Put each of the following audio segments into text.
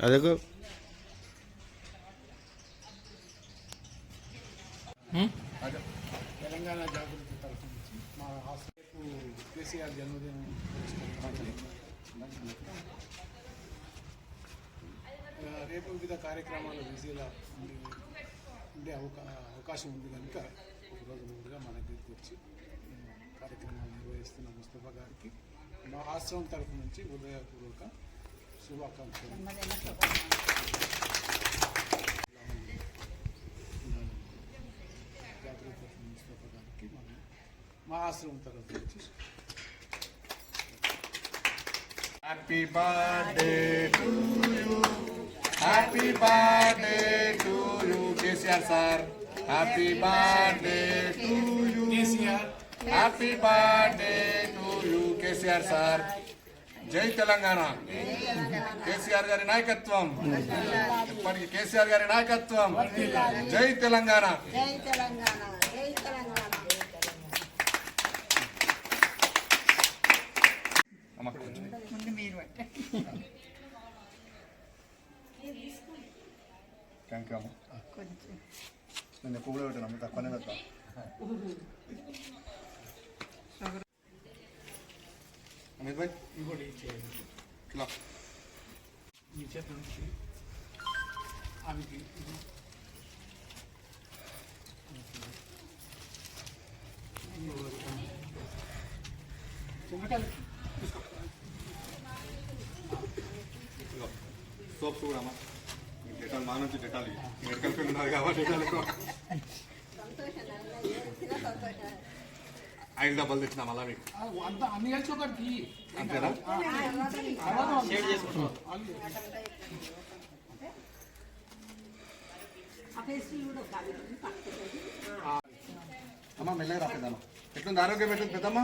అదేగో తెలంగాణ జాగృతి తరఫు నుంచి మా హాస్టల్కు కేసీఆర్ జన్మదినం రేపు వివిధ కార్యక్రమాలు బిజీగా ఉండి ఉండే అవకా అవకాశం ఉంది కనుక ఒకరోజు ముందుగా మన దగ్గరికి వచ్చి కార్యక్రమాలు నిర్వహిస్తున్న ముస్తఫా గారికి మా ఆశ్రమం తరఫు నుంచి హృదయపూర్వక శుభాకాంక్షలు జాగృతి ముస్తఫా గారికి మనం మా ఆశ్రమం తరఫు నుంచి happy birthday to you happy birthday to you KCR sir happy birthday to you KCR happy birthday to you KCR sir జై తెలంగాణ కేసీఆర్ గారి నాయకత్వం ఎప్పటికీ కేసీఆర్ గారి నాయకత్వం జై తెలంగాణ జై తెలంగాణ జై తెలంగాణ అమ్మ కొంచెం. ముందు మీరు పట్టండి థ్యాంక్ యూ అమ్మ కొంచెం నేను ఎక్కువ కూడా పెట్టాను అమ్మ తక్కువనే పెడతా భాయ్ ఇంకోటి ఇచ్చేయండి ఇలా. మీ చేత నుంచి ఆమెకి. సోప్స్ కూడా అమ్మా ఈ డెటాల్ మా నుంచి డెటాల్. మెడికల్ ఫీల్డ్ ఉన్నది కాబట్టి డెటాల్ ఎక్కువ. ఐదు డబ్బాలు తెచ్చిన మళ్ళా మీకు అంతా అన్ని కలిసి ఒకటి అంతేనా అమ్మ మెల్లగా రాలేదమ్మ ఎట్లుంది ఆరోగ్యం ఎట్లుంది పెద్దమ్మ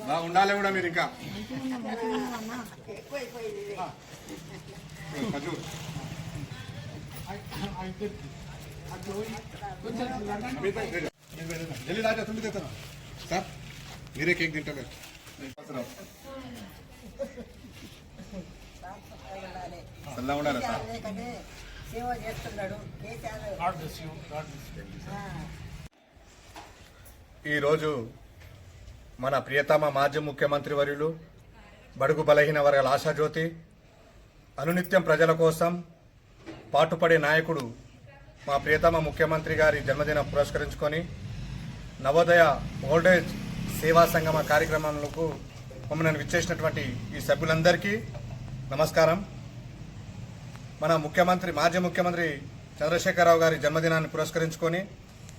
బాగా ఉండాలి కూడా మీరు ఇంకా కొంచెం లండన్ అమిత్ భాయ్ రెడీ. జల్దీ రాజా తుండి తెస్తాను సార్ మీరే కేక్ తింటారు ఉండాలి. సార్ సేవ చేస్తున్నాడు ఈరోజు మన ప్రియతమ మాజీ ముఖ్యమంత్రి వర్యులు బడుగు బలహీన వర్గాల ఆశాజ్యోతి అనునిత్యం ప్రజల కోసం పాటుపడే నాయకుడు మా ప్రియతమ ముఖ్యమంత్రి గారి జన్మదినం పురస్కరించుకొని నవోదయ ఓల్డేజ్ సేవా సంగమ కార్యక్రమాలకు మమ్మల్ని విచ్చేసినటువంటి ఈ సభ్యులందరికీ నమస్కారం. మన ముఖ్యమంత్రి మాజీ ముఖ్యమంత్రి చంద్రశేఖరరావు గారి జన్మదినాన్ని పురస్కరించుకొని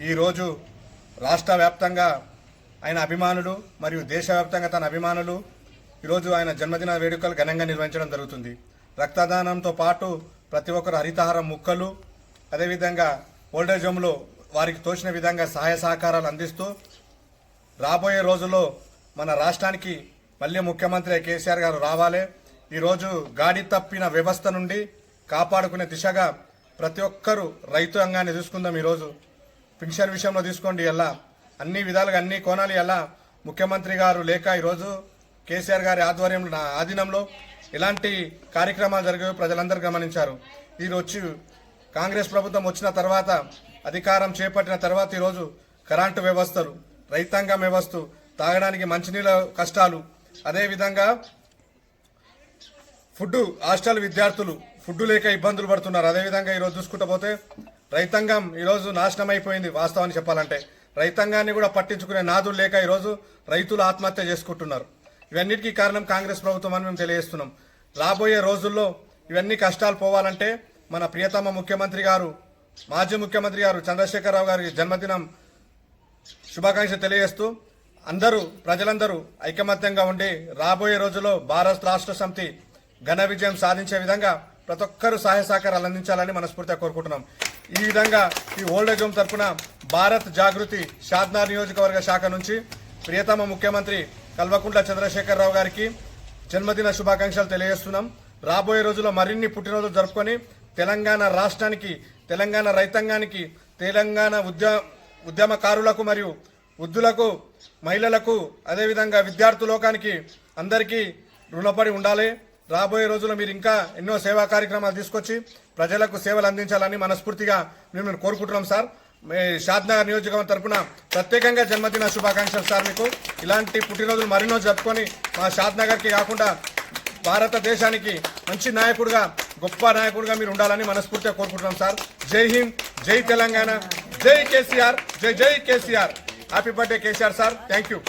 ఈరోజు రాష్ట్ర వ్యాప్తంగా ఆయన అభిమానులు మరియు దేశవ్యాప్తంగా తన అభిమానులు ఈరోజు ఆయన జన్మదిన వేడుకలు ఘనంగా నిర్వహించడం జరుగుతుంది. రక్తదానంతో పాటు ప్రతి ఒక్కరు హరితహారం ముక్కలు అదేవిధంగా ఓల్డేజ్ హోమ్లో వారికి తోచిన విధంగా సహాయ సహకారాలు అందిస్తూ రాబోయే రోజుల్లో మన రాష్ట్రానికి మళ్ళీ ముఖ్యమంత్రి కేసీఆర్ గారు రావాలి. ఈరోజు గాడి తప్పిన వ్యవస్థ నుండి కాపాడుకునే దిశగా ప్రతి ఒక్కరూ రైతు రంగాన్ని చూసుకుందాం ఈరోజు. పింఛన్ విషయంలో తీసుకోండి ఎలా? అన్ని విధాలుగా అన్ని కోణాలు ఎలా? ముఖ్యమంత్రి గారు లేక ఈరోజు కేసీఆర్ గారి ఆధ్వర్యంలో నా ఆధీనంలో ఇలాంటి కార్యక్రమాలు జరిగాయో ప్రజలందరూ గమనించారు. ఈరోజు కాంగ్రెస్ ప్రభుత్వం వచ్చిన తర్వాత అధికారం చేపట్టిన తర్వాత ఈరోజు కరెంటు వ్యవస్థలు రైతాంగం వ్యవస్థ తాగడానికి మంచినీళ్ళ కష్టాలు అదేవిధంగా ఫుడ్ హాస్టల్ విద్యార్థులు ఫుడ్ లేక ఇబ్బందులు పడుతున్నారు. అదేవిధంగా ఈరోజు చూసుకుంటూ పోతే రైతాంగం ఈరోజు నాశనం అయిపోయింది వాస్తవాన్ని చెప్పాలంటే. రైతాంగాన్ని కూడా పట్టించుకునే నాదులు లేక ఈరోజు రైతులు ఆత్మహత్య చేసుకుంటున్నారు. ఇవన్నిటికీ కారణం కాంగ్రెస్ ప్రభుత్వం అని మేము తెలియజేస్తున్నాం. రాబోయే రోజుల్లో ఇవన్నీ కష్టాలు పోవాలంటే మన ప్రియతమ ముఖ్యమంత్రి గారు మాజీ ముఖ్యమంత్రి గారు చంద్రశేఖరరావు గారి జన్మదినం శుభాకాంక్షలు తెలియజేస్తూ అందరూ ప్రజలందరూ ఐకమత్యంగా ఉండి రాబోయే రోజుల్లో భారత్ రాష్ట్ర సమితి ఘన విజయం సాధించే విధంగా ప్రతి ఒక్కరూ సహాయ సహకారాలు అందించాలని మనస్ఫూర్తిగా కోరుకుంటున్నాం. ఈ విధంగా ఈ ఓల్డేజ్ హోమ్ తరఫున భారత్ జాగృతి షాద్నార్ నియోజకవర్గ శాఖ నుంచి ప్రియతమ ముఖ్యమంత్రి కల్వకుంట్ల చంద్రశేఖరరావు గారికి జన్మదిన శుభాకాంక్షలు తెలియజేస్తున్నాం. రాబోయే రోజుల్లో మరిన్ని పుట్టినరోజులు జరుపుకొని తెలంగాణ రాష్ట్రానికి తెలంగాణ రైతాంగానికి తెలంగాణ ఉద్యమ ఉద్యమకారులకు మరియు వృద్ధులకు మహిళలకు అదేవిధంగా విద్యార్థి లోకానికి అందరికీ రుణపడి ఉండాలి. రాబోయే రోజుల్లో మీరు ఇంకా ఎన్నో సేవా కార్యక్రమాలు తీసుకొచ్చి ప్రజలకు సేవలు అందించాలని మనస్ఫూర్తిగా మేము కోరుకుంటున్నాం సార్. మీ షాద్నగర్ నియోజకవర్గం తరపున ప్రత్యేకంగా జన్మదిన శుభాకాంక్షలు సార్ మీకు. ఇలాంటి పుట్టినరోజులు మరెన్నో జరుపుకొని మా షాద్నగర్కి కాకుండా భారతదేశానికి మంచి నాయకుడిగా గొప్ప నాయకుడిగా మీరు ఉండాలని మనస్ఫూర్తిగా కోరుకుంటున్నాం సార్. జై హింద్ జై తెలంగాణ జై కేసీఆర్ జై జై KCR. Happy birthday KCR sir. Thank you